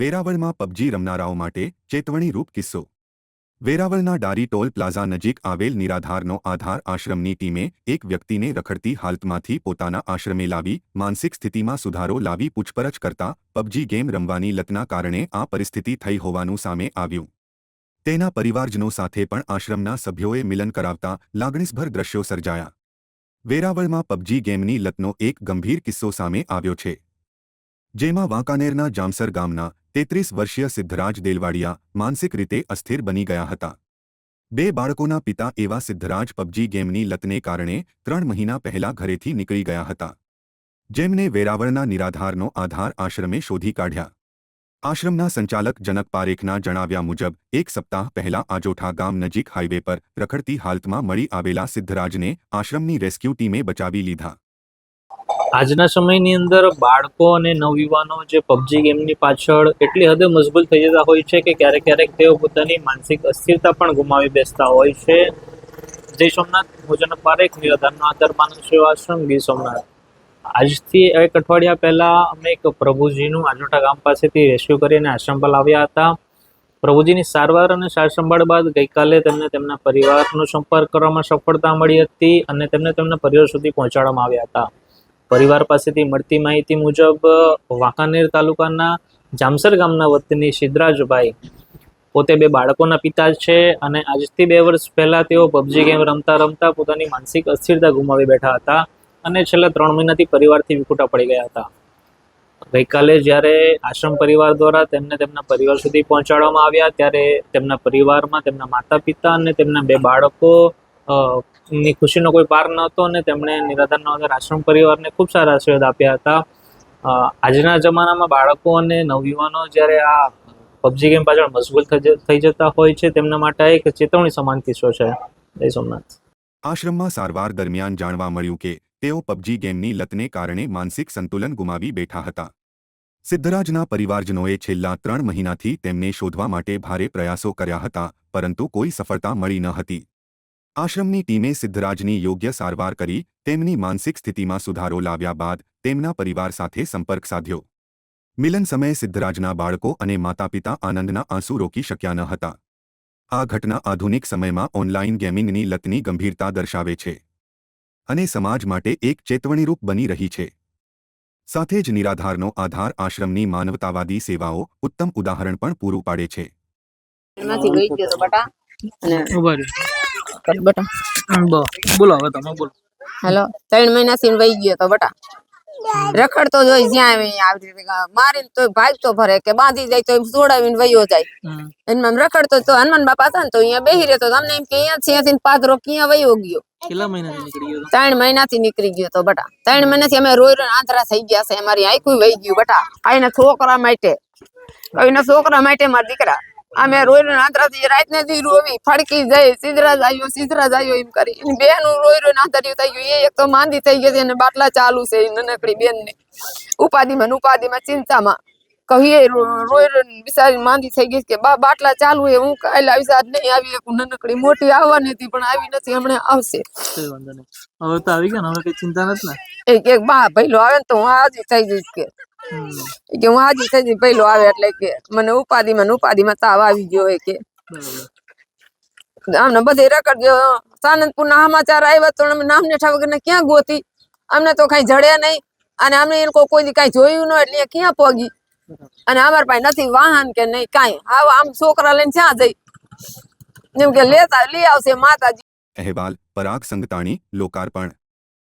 વેરાવળમાં PUBG રમનારાઓ માટે ચેતવણીરૂપ કિસ્સો. વેરાવળના Dari toll plaza નજીક આવેલ નિરાધારનો આધાર આશ્રમની ટીમે એક વ્યક્તિને રખડતી હાલતમાંથી પોતાના આશ્રમે લાવી, માનસિક સ્થિતિમાં સુધારો લાવી પૂછપરછ કરતા પબજી ગેમ રમવાની લતના કારણે આ પરિસ્થિતિ થઈ હોવાનું સામે આવ્યું. તેના પરિવારજનો સાથે પણ આશ્રમના સભ્યોએ મિલન કરાવતા લાગણીસભર દ્રશ્યો સર્જાયા. વેરાવળમાં પબજી ગેમની લતનો એક ગંભીર કિસ્સો સામે આવ્યો છે. જેમાં વાંકાનેરના જામસર ગામના તેત્રીસ વર્ષીય સિદ્ધરાજ દેલવાડિયા માનસિક રીતે અસ્થિર બની ગયા હતા. બે બાળકોના પિતા એવા સિદ્ધરાજ પબજી ગેમની લતને કારણે ત્રણ મહિના પહેલા ઘરેથી નીકળી ગયા હતા. જેમને વેરાવળના નિરાધારનો આધાર આશ્રમે શોધી કાઢ્યા. આશ્રમના સંચાલક જનક પારેખના જણાવ્યા મુજબ, એક સપ્તાહ પહેલા આજોઠા ગામ નજીક હાઇવે પર રખડતી હાલતમાં મળી આવેલા સિદ્ધરાજને આશ્રમની રેસ્ક્યુ ટીમે બચાવી લીધા. આજના સમયની અંદર બાળકો અને નવયુવાનો જે પબજી ગેમની પાછળ એટલી હદે મજબૂત થઈ જતા હોય છે કે ક્યારેક ક્યારેક તેઓ પોતાની માનસિક અસ્થિરતા પણ ગુમાવી બેસતા હોય છે. જય સોમનાથ ભોજન પારેખ, નિરાધારનો આધાર માનવ સેવા આશ્રમ ગીર સોમનાથ. આજથી એક અઠવાડિયા પહેલાં અમે એક પ્રભુજીનું આજોટા ગામ પાસેથી રેસ્ક્યુ કરીને આશ્રમ પર લાવ્યા હતા. પ્રભુજીની સારવાર અને સાર સંભાળ બાદ ગઈકાલે તેમને તેમના પરિવારનો સંપર્ક કરવામાં સફળતા મળી હતી અને તેમને તેમના પરિવાર સુધી પહોંચાડવામાં આવ્યા હતા. પરિવાર પાસેથી મળતી માહિતી મુજબ વાંકાનેર તાલુકાના જામસર ગામના વતની સિદ્ધરાજભાઈ પોતે બે બાળકોના પિતા છે અને આજથી બે વર્ષ પહેલાં તેઓ પબજી ગેમ રમતા રમતા પોતાની માનસિક અસ્થિરતા ગુમાવી બેઠા હતા અને છેલ્લા ત્રણ મહિનાથી પરિવારથી વિખૂટા પડી ગયા હતા. ગઈકાલે જ્યારે આશ્રમ પરિવાર દ્વારા તેમને તેમના પરિવાર સુધી પહોંચાડવામાં આવ્યા, ત્યારે તેમના પરિવારમાં તેમના માતા પિતા અને તેમના બે બાળકો ની ખુશીનો કોઈ પાર નહોતો અને તેમણે નિરાધારનો આશ્રમ પરિવારને ખૂબ સારા આશીર્વાદ આપ્યા હતા. આજના જમાનામાં બાળકો અને નવયુવાનો જ્યારે આ પબજી ગેમ પાછળ મશગુલ થઈ જતા હોય છે, તેમના માટે એક ચેતવણી સમાન કિસ્સો છે. જય સોમનાથ. આશ્રમમાં સારવાર દરમિયાન જાણવા મળ્યું કે તેઓ પબજી ગેમની લતને કારણે માનસિક સંતુલન ગુમાવી બેઠા હતા. સિદ્ધરાજના પરિવારજનોએ છેલ્લા ત્રણ મહિનાથી તેમને શોધવા માટે ભારે પ્રયાસો કર્યા હતા, પરંતુ કોઈ સફળતા મળી ન હતી. આશ્રમની ટીમે સિદ્ધરાજની યોગ્ય સારવાર કરી તેમની માનસિક સ્થિતિમાં સુધારો લાવ્યા બાદ તેમના પરિવાર સાથે સંપર્ક સાધ્યો. મિલન સમયે સિદ્ધરાજના બાળકો અને માતાપિતા આનંદના આંસુ રોકી શક્યા ન હતા. આ ઘટના આધુનિક સમયમાં ઓનલાઈન ગેમિંગની લતની ગંભીરતા દર્શાવે છે. અને સમાજ માટે એક ચેતવણીરૂપ બની રહી છે. સાથે જ નિરાધારનો આધાર આશ્રમની માનવતાવાદી સેવાઓ ઉત્તમ ઉદાહરણ પણ પૂરું પાડે છે. એમાંથી વહી ગયો તો બટા. અને ઊભા કર બટા બોલો હવે તમે બોલો. હેલો ત્રણ મહિનાથી વહી ગયો તો બટા. રખડતો જ હોય જ્યાં આવે ત્યાં આવી રીતે મારીને તો ભાગતો ફરે કે બાંધી જાય તો છોડાવીને વયો જાય. એમાં આમ રખડતો તો હનુમાન બાપા હતા ને તો અહીંયા બેહી રહેતો તો અમને એમ કે અહીંયા છે અહીંયાથી પાદરો ક્યાં વયો ગયો? કેટલા મહિનાથી નીકળી ગયો ત્રણ મહિનાથી નીકળી ગયો તો બટા. ત્રણ મહિનાથી અમે રોઈ રોઈને આંધળા થઈ ગયા છે અમારી આખું વહી ગયું બટા. આ એના છોકરા માટે. એના છોકરા માટે મારા દીકરા. અમે રોઈ રોઈ આંધળા રાત ને દી રોવી ફડકી જાય સિદ્ધરાજ આવ્યો સિદ્ધરાજ આવ્યો એમ કરી. બેન રોઈ રોઈ આંધળ્યું થઈ ગયું એ એક તો માંદી થઈ ગઈ છે અને બાટલા ચાલુ છે નનકડી બેન ને ઉપાધિમાં ઉપાધિમાં ચિંતામાં. કહીએ રોઈ રોઈ બિચારી માંદી થઈ ગઈ કે બા બાટલા ચાલુ છે હું કાલે આવી આજ નહીં આવી એક નનકડી મોટી આવવાની હતી પણ આવી નથી હમણાં આવશે. હવે તો આવી ગયા હવે કઈ ચિંતા નથી ને? એક એક બા પહેલો આવે ને તો હું હાજી થઈ જઈશ કે. એ કે હું હાજી થઈ પહેલો આવે એટલે કે મને ઉપાધિમાં ને ઉપાધિમાં તાવ આવી ગયો હોય કે. આમને અમને બધે રખડજો સાનંદપુર ના સમાચાર આવ્યા તો અમે નામને ઠાવકર ક્યાં ગોતી? અમને તો કઈ જડ્યા નહીં. અને અમને એ લોકો કોઈ કઈ જોયું ન એટલે ક્યાં પોગી? અને અમાર પાસે નથી વાહન કે નહીં કઈ. હા આમ છોકરા લઈને ક્યાં જઈ? જેમ કે લેતા લઈ આવશે માતાજી. અહેવાલ પરાગ સંગતાણી લોકાર્પણ.